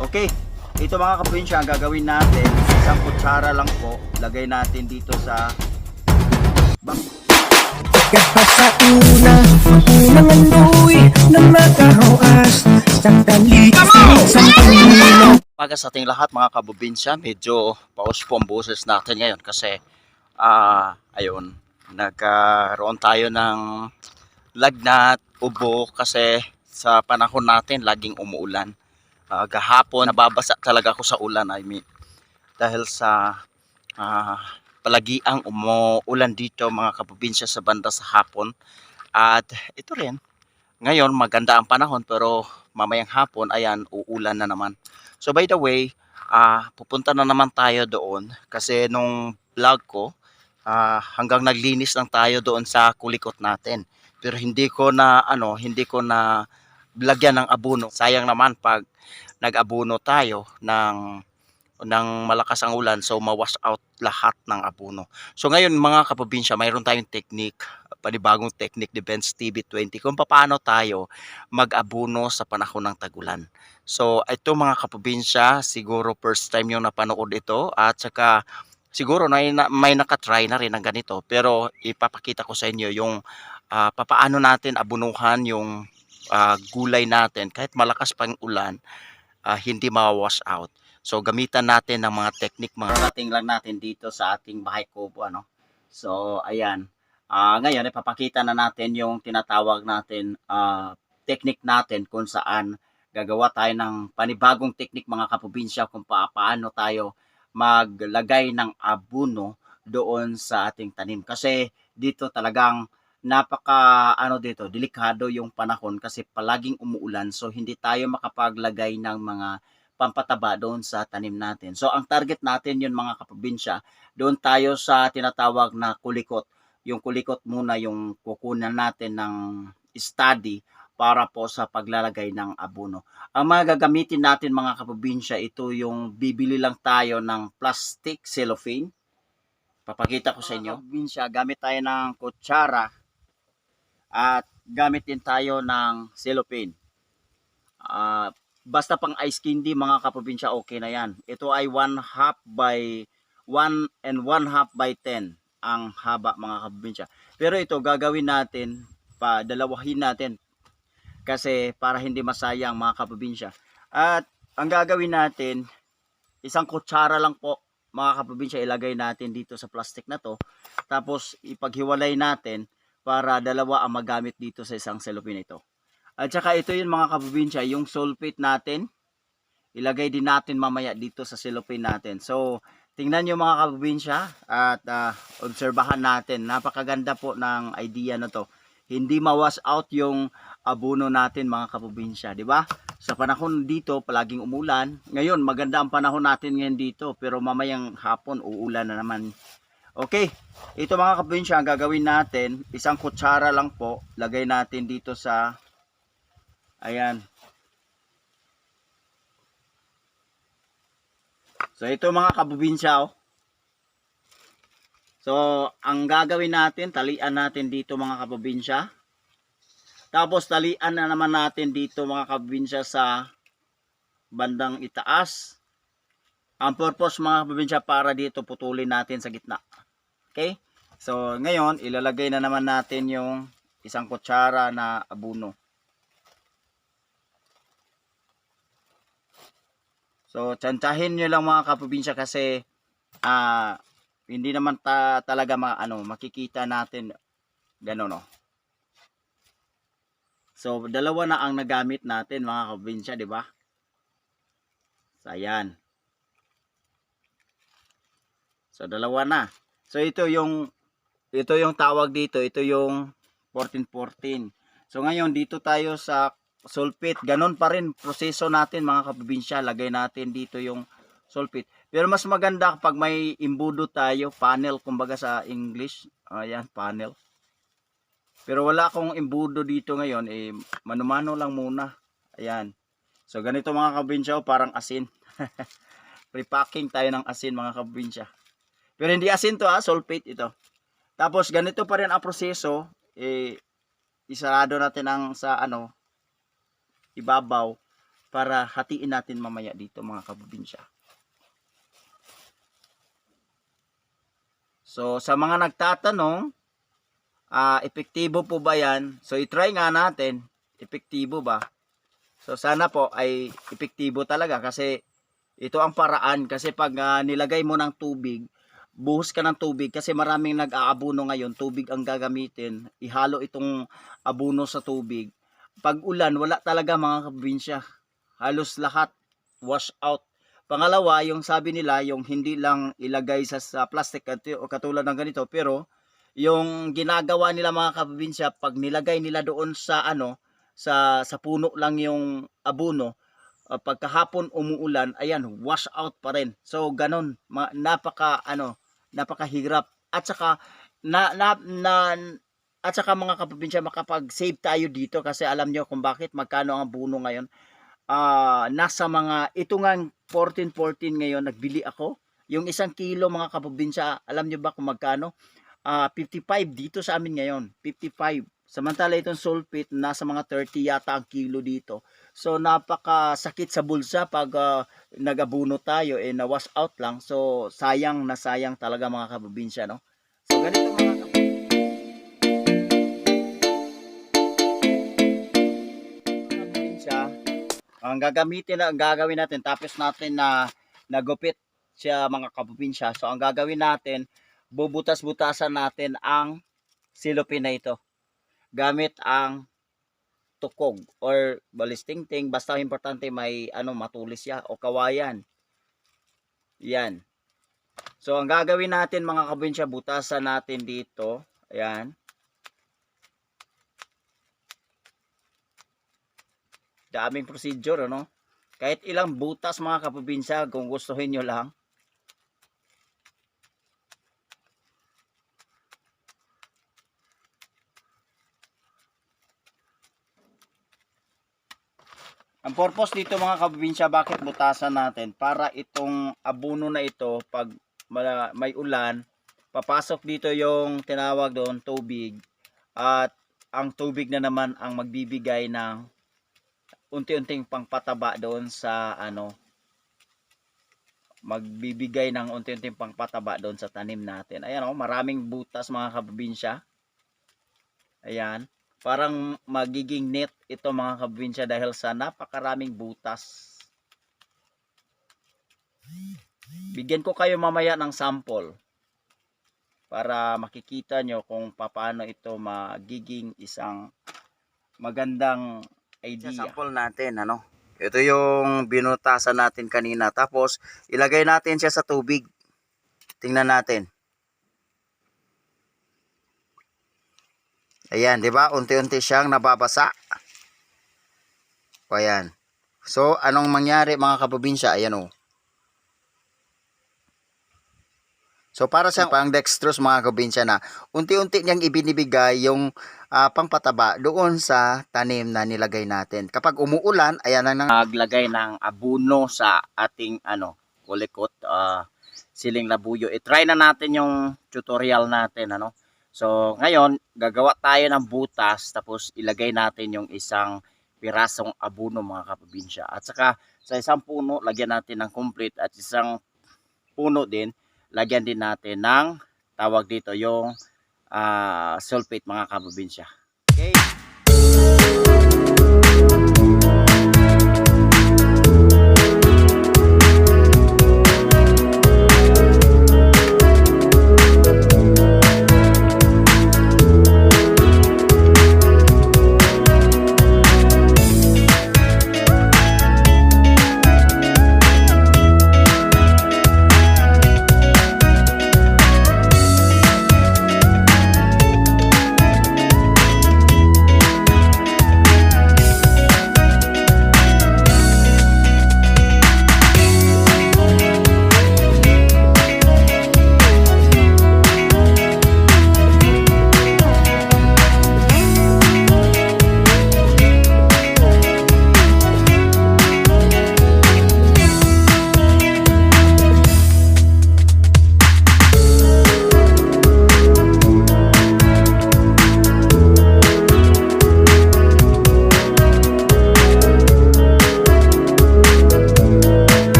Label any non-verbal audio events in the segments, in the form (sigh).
Okay, ito mga kaprobinsya, ang gagawin natin, isang kutsara lang po, lagay natin dito sa bang sa una, unang andoy na makahawas sa tali sa ating lahat mga kabubinsya, medyo paus po ang boses natin ngayon kasi ah ayun, nagkaroon tayo ng lagnat, ubo kasi sa panahon natin laging umuulan. Ah, gahapon nababasa talaga ako sa ulan, I mean. Dahil sa ah, palagiang umuulan dito mga kabubinsya sa banda sa hapon. At ito rin, ngayon maganda ang panahon pero mamayang hapon ayan uulan na naman. So by the way, ah pupunta na naman tayo doon kasi nung vlog ko ah, hanggang naglinis lang tayo doon sa kulikot natin. Pero hindi ko na ano, hindi ko na lagyan ng abono. Sayang naman pag nag-abono tayo ng ng malakas ang ulan so mawash out lahat ng abono. So ngayon mga kaprobinsya, mayroon tayong technique, panibagong technique ni Benz TV20 kung paano tayo mag-abono sa panahon ng tagulan. So ito mga kaprobinsya, siguro first time yung napanood ito at saka siguro may, may nakatry na rin ng ganito pero ipapakita ko sa inyo yung ah, papaano natin abunuhan yung ah, gulay natin kahit malakas pang ulan ah, hindi ma-wash out. So gamitan natin ng mga technique mga rating lang natin dito sa ating bahay kubo ano. So ayan. Ah ngayon ipapakita na natin yung tinatawag natin ah, technique natin kung saan gagawa tayo ng panibagong technique mga kaprobinsya kung pa- paano tayo maglagay ng abono doon sa ating tanim. Kasi dito talagang napaka ano dito, delikado yung panahon kasi palaging umuulan so hindi tayo makapaglagay ng mga pampataba doon sa tanim natin. So ang target natin yun mga kaprobinsya, doon tayo sa tinatawag na kulikot. Yung kulikot muna yung kukunan natin ng study para po sa paglalagay ng abono. Ang mga gagamitin natin mga kaprobinsya, ito yung bibili lang tayo ng plastic cellophane. Papakita ko sa inyo. Kaprobinsya, gamit tayo ng kutsara at gamit din tayo ng cellophane. Ah, basta pang ice candy mga kaprobinsya okay na yan. Ito ay 1 half by 1 and 1 half by 10 ang haba mga kaprobinsya. Pero ito gagawin natin pa dalawahin natin kasi para hindi masayang mga kaprobinsya. At ang gagawin natin isang kutsara lang po mga kaprobinsya ilagay natin dito sa plastic na to. Tapos ipaghiwalay natin para dalawa ang magamit dito sa isang cellophane ito. At saka ito yun mga kaprobinsya, yung sulfate natin, ilagay din natin mamaya dito sa cellophane natin. So, tingnan nyo mga kaprobinsya at ah, obserbahan natin. Napakaganda po ng idea na to. Hindi mawas out yung abono natin mga kaprobinsya, di ba? Sa panahon dito, palaging umulan. Ngayon, maganda ang panahon natin ngayon dito, pero mamayang hapon, uulan na naman. Okay, ito mga kaprobinsya, ang gagawin natin, isang kutsara lang po, lagay natin dito sa Ayan. So ito mga kabubinsya oh. So ang gagawin natin, talian natin dito mga kabubinsya. Tapos talian na naman natin dito mga kabubinsya sa bandang itaas. Ang purpose mga kabubinsya para dito putulin natin sa gitna. Okay? So ngayon ilalagay na naman natin yung isang kutsara na abuno. So, tsantahin nyo lang mga kaprobinsya kasi ah hindi naman ta talaga ma ano, makikita natin gano'n no. So, dalawa na ang nagamit natin mga kaprobinsya, di ba? So, ayan. So, dalawa na. So, ito yung ito yung tawag dito, ito yung 1414. So, ngayon dito tayo sa sulfate. Ganon pa rin proseso natin mga kaprobinsya. Lagay natin dito yung sulfate. Pero mas maganda kapag may imbudo tayo, panel kumbaga sa English. Ayan, panel. Pero wala akong imbudo dito ngayon, eh, mano-mano lang muna. Ayan. So ganito mga kaprobinsya, oh, parang asin. (laughs) Repacking tayo ng asin mga kaprobinsya. Pero hindi asin to ha, sulfate ito. Tapos ganito pa rin ang proseso, eh, isarado natin ang sa ano, ibabaw para hatiin natin mamaya dito mga kaprobinsya. So sa mga nagtatanong, ah epektibo po ba yan? So i-try nga natin, epektibo ba? So sana po ay epektibo talaga kasi ito ang paraan kasi pag ah, nilagay mo ng tubig, buhos ka ng tubig kasi maraming nag-aabuno ngayon, tubig ang gagamitin, ihalo itong abuno sa tubig. Pag ulan, wala talaga mga kabinsya. Halos lahat wash out. Pangalawa, yung sabi nila, yung hindi lang ilagay sa, sa plastic o katulad ng ganito, pero yung ginagawa nila mga kabinsya, pag nilagay nila doon sa ano, sa sa puno lang yung abuno, uh, pagkahapon umuulan, ayan, wash out pa rin. So ganon, ma- napaka ano, napakahirap. At saka na, na, na at saka mga kaprobinsya makapag-save tayo dito kasi alam nyo kung bakit magkano ang abuno ngayon. Ah, nasa mga ito nga 14-14 ngayon nagbili ako. Yung isang kilo mga kaprobinsya, alam nyo ba kung magkano? Ah, 55 dito sa amin ngayon, 55. Samantala itong sulfate nasa mga 30 yata ang kilo dito. So napakasakit sa bulsa pag ah, nagabuno tayo eh na wash out lang. So sayang na sayang talaga mga kaprobinsya no. So ganito mga kaprobinsya, ang gagamitin na ang gagawin natin tapos natin na nagupit siya mga kaprobinsya. So ang gagawin natin bubutas-butasan natin ang silopin na ito gamit ang tukog or balistingting basta importante may ano matulis siya o kawayan. Yan. So ang gagawin natin mga kabinsya butasan natin dito. Ayan. Daming procedure ano? Kahit ilang butas mga kaprobinsya kung gustuhin nyo lang purpose dito mga kabinsya, bakit butasan natin? Para itong abuno na ito, pag may ulan, papasok dito yung tinawag doon, tubig. At ang tubig na naman ang magbibigay ng unti-unting pangpataba doon sa ano, magbibigay ng unti-unting pangpataba doon sa tanim natin. Ayan oh, maraming butas mga kabinsya. Ayan parang magiging net ito mga kabinsya dahil sa napakaraming butas. Bigyan ko kayo mamaya ng sample para makikita nyo kung paano ito magiging isang magandang idea. Sample natin, ano? Ito yung binutasan natin kanina. Tapos, ilagay natin siya sa tubig. Tingnan natin. Ayan, di ba? Unti-unti siyang nababasa. O, ayan. So, anong mangyari mga kaprobinsya? Ayan o. So, para sa pang dextrose mga kaprobinsya na unti-unti niyang ibinibigay yung ah, pangpataba doon sa tanim na nilagay natin. Kapag umuulan, ayan na nang naglagay ng abuno sa ating ano, kulikot, ah, siling labuyo. I-try na natin yung tutorial natin, ano. So, ngayon, gagawa tayo ng butas tapos ilagay natin yung isang pirasong abuno mga kaprobinsya. At saka sa isang puno, lagyan natin ng complete at isang puno din, lagyan din natin ng tawag dito yung ah, sulfate mga kaprobinsya. Okay.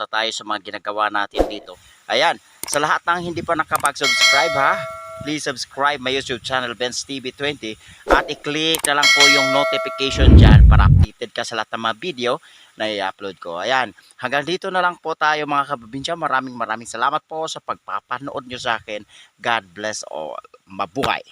Na tayo sa mga ginagawa natin dito. Ayan, sa lahat ng hindi pa nakapag-subscribe ha, please subscribe my YouTube channel Benz TV 20 at i-click na lang po yung notification dyan para updated ka sa lahat ng mga video na i-upload ko. Ayan, hanggang dito na lang po tayo mga kababinsya. Maraming maraming salamat po sa pagpapanood nyo sa akin. God bless all. Mabuhay!